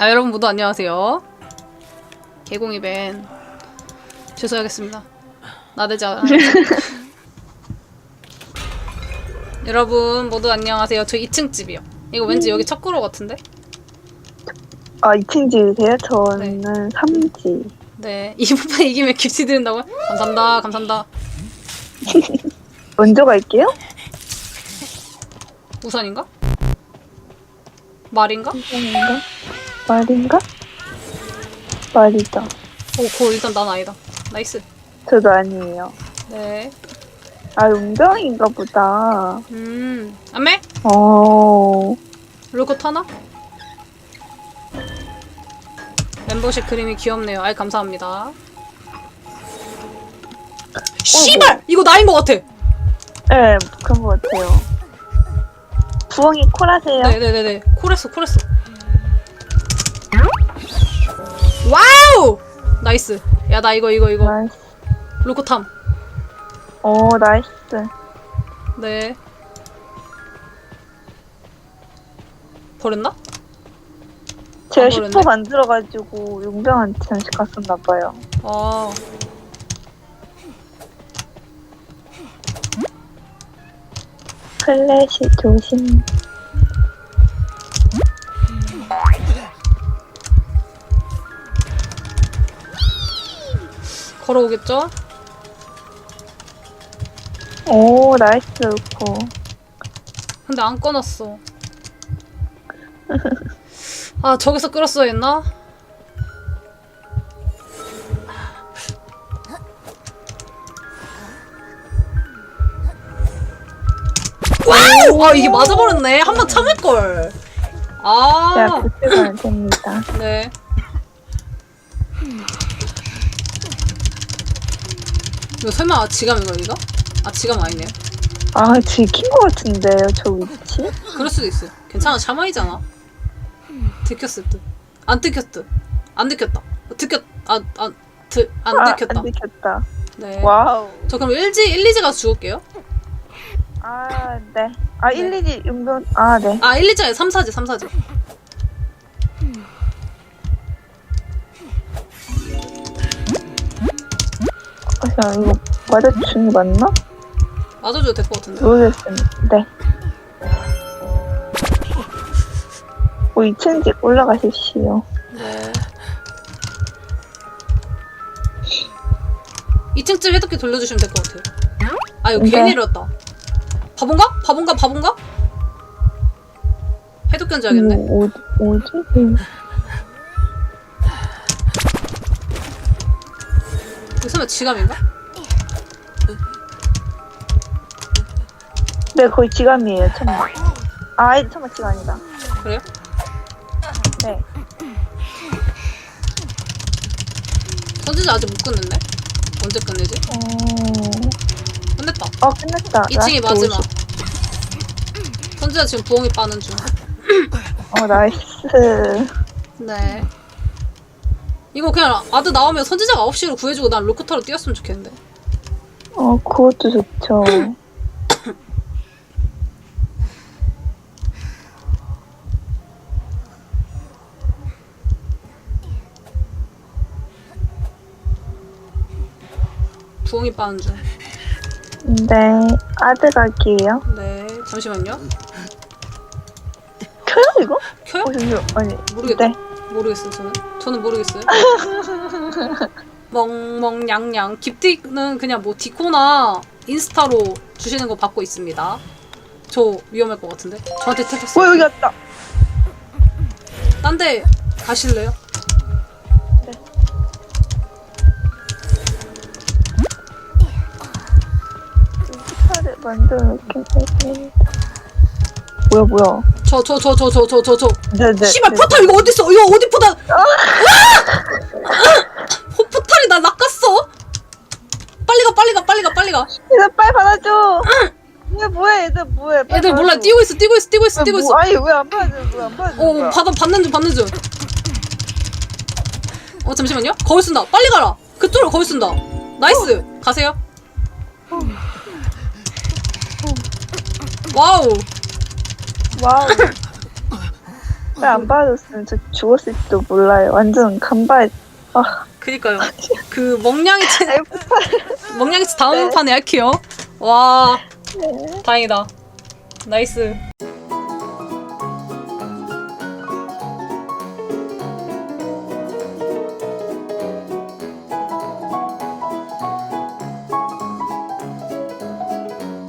아 여러분 모두 안녕하세요. 개공이 밴 죄송하겠습니다. 않아. 여러분 모두 안녕하세요. 저 2층 집이요. 이거 왠지 여기 첫 구로 같은데? 아, 2층 집이세요? 저는 3지. 네. 이 부분 이기면 깁시 드린다고요? 감사합니다. 감사합니다. 먼저 갈게요? 우산인가? 말인가? 아닌가? 말인가? 말이다. 오, 고 일단 난 아니다. 나이스. 저도 아니에요. 네. 아, 용병인가 보다. 음. 안매? 어, 롤코 타나? 멤버십 그림이 귀엽네요. 아이 감사합니다. 씨발! 이거 나인 것 같아. 네, 그런 것 같아요. 부엉이 콜하세요. 네네네네. 콜했어, 콜했어. 나이스. 야 나 이거 이거 이거 나이스. 롤코 탐. 오, 나이스. 네. 버렸나? 제가 안 버렸네. 10호 만들어가지고 용병한테 잠시 갔었나봐요. 아. 플래시 조심. 걸어오겠죠? 오, 나이스, 고 근데 안 꺼놨어. 아, 저기서 끌었어야 했나? 와우! 아, 이게 맞아버렸네. 한 번 참을걸. 제가 아, 붙여가면 됩니다. 네. 이거 설마 지감인가, 이거? 아, 지감 아니네요. 아, 들킨 것 같은데요, 저 위치? 그럴 수도 있어. 괜찮아, 샤마이잖아. 들켰을 듯. 안 들켰 듯. 안 들켰다. 어, 들켰, 아, 아, 들, 안 아, 들켰다. 안 들켰다. 네. 와우. 저 그럼 1지, 1, 2지 가서 죽을게요. 아, 네. 아, 네. 1, 2지 용병, 아, 네. 아, 1, 2지 아니라 3, 4지, 3, 4지. 아, 잠깐, 이거 맞아주는 게 맞나? 맞아줘도 될 것 같은데. 모르겠습니다. 네. 오, 2층 집 올라가십시오. 네. 2층쯤 해독기 돌려주시면 될 것 같아요. 아, 이거 네. 괜히 이랬다. 바본가? 바본가? 바본가? 해독기 얹어야겠네. 오, 어디, 어디? 이거 설마 지감인가? 네, 거의 지감이에요, 천마. 아, 천마 지감 아니다. 그래요? 네. 선지자 아직 못 끝냈네? 언제 끝내지? 어, 끝냈다. 어 끝났다. 2층이 라스트 마지막. 선지자 지금 부엉이 빠는 중. 50. 어, 나이스. 네. 이거 그냥 아드 나오면 선지자가 9시로 구해주고 난 로크타로 뛰었으면 좋겠는데. 어, 그것도 좋죠. 부엉이 빠는 중. 네, 아드 갈게요. 네. 잠시만요. 켜요, 이거? 켜요? 어, 잠시만. 아니, 모르겠다. 네. 모르겠어요, 저는. 저는 모르겠어요. 멍멍냥냥. 깁틱은 그냥 뭐 디코나 인스타로 주시는 거 받고 있습니다. 저 위험할 것 같은데? 저한테 어, 택했어요. 여기 왔다. 딴 데 가실래요? 네. 차를 만들어 놓긴 해. 뭐야, 뭐야. 저, 저, 저, 저, 저, 저, 저, 저. 네네. 씨발, 포탈 이거 어딨어? 이거 어디 포탈? 아! 어, 포탈이 나 낚았어? 빨리 가, 빨리 가, 빨리 가, 빨리 가. 얘들 빨리 받아줘. 얘 뭐야, 얘들 뭐야. 빨리 애들 몰라, 받아줘. 뛰고 있어, 뛰고 있어, 뛰고 있어, 왜 뛰고 뭐- 있어. 아니, 왜 안 받아줘, 왜안 받아줘. 어, 거야? 받아, 받는 중, 받는 중. 어, 잠시만요. 거울 쓴다. 빨리 가라. 그쪽으로 거울 쓴다. 나이스. 가세요. 와우. 와우. 왜안 받았으면 저 죽었을지도 몰라요. 완전 간발. 아, 그니까요. 그 멍냥이치 F8. 멍냥이치 다음 네. 판에 할게요. 와 네. 다행이다. 나이스.